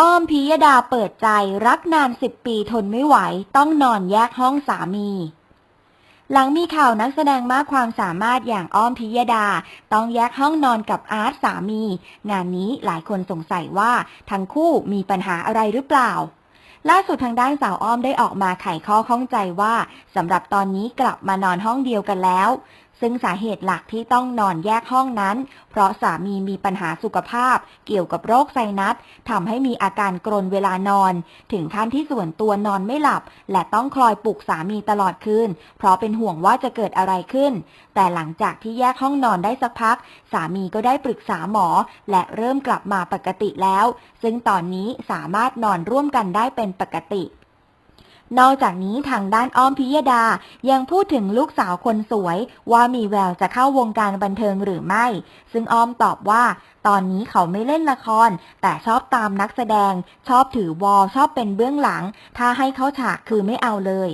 อ้อมพิยดาเปิดใจรักนานสิบปีทนไม่ไหว ต้องนอนแยกห้องสามี หลังมีข่าวนักแสดงมากความสามารถอย่างอ้อมพิยดา ต้องแยกห้องนอนกับอาร์ตสามี งานนี้หลายคนสงสัยว่าทั้งคู่มีปัญหาอะไรหรือเปล่า ล่าสุดทางด้านสาวอ้อมได้ออกมาไขข้อข้องใจว่าสำหรับตอนนี้กลับมานอนห้องเดียวกันแล้ว ซึ่งสาเหตุหลักที่ต้องนอนแยกห้องนั้น เพราะสามีมีปัญหาสุขภาพ เกี่ยวกับโรคไซนัสทำให้มีอาการกรนเวลานอน ถึงขั้นที่ส่วนตัวนอนไม่หลับ และต้องคอยปลุกสามีตลอดคืน เพราะเป็นห่วงว่าจะเกิดอะไรขึ้น แต่หลังจากที่แยกห้องนอนได้สักพัก สามีก็ได้ปรึกษาหมอ และเริ่มกลับมาปกติแล้ว ซึ่งตอนนี้สามารถนอนร่วมกันได้เป็นปกติ นอกจากนี้ทางด้านอ้อมพิยดายังพูดถึงลูกสาวคนสวย ว่ามีแววจะเข้าวงการบันเทิงหรือไม่ ซึ่งอ้อมตอบว่า ตอนนี้เขาไม่เล่นละคร แต่ชอบตามนักแสดง ชอบถือวอลชอบเป็นเบื้องหลัง ถ้าให้เขาฉากคือไม่เอาเลย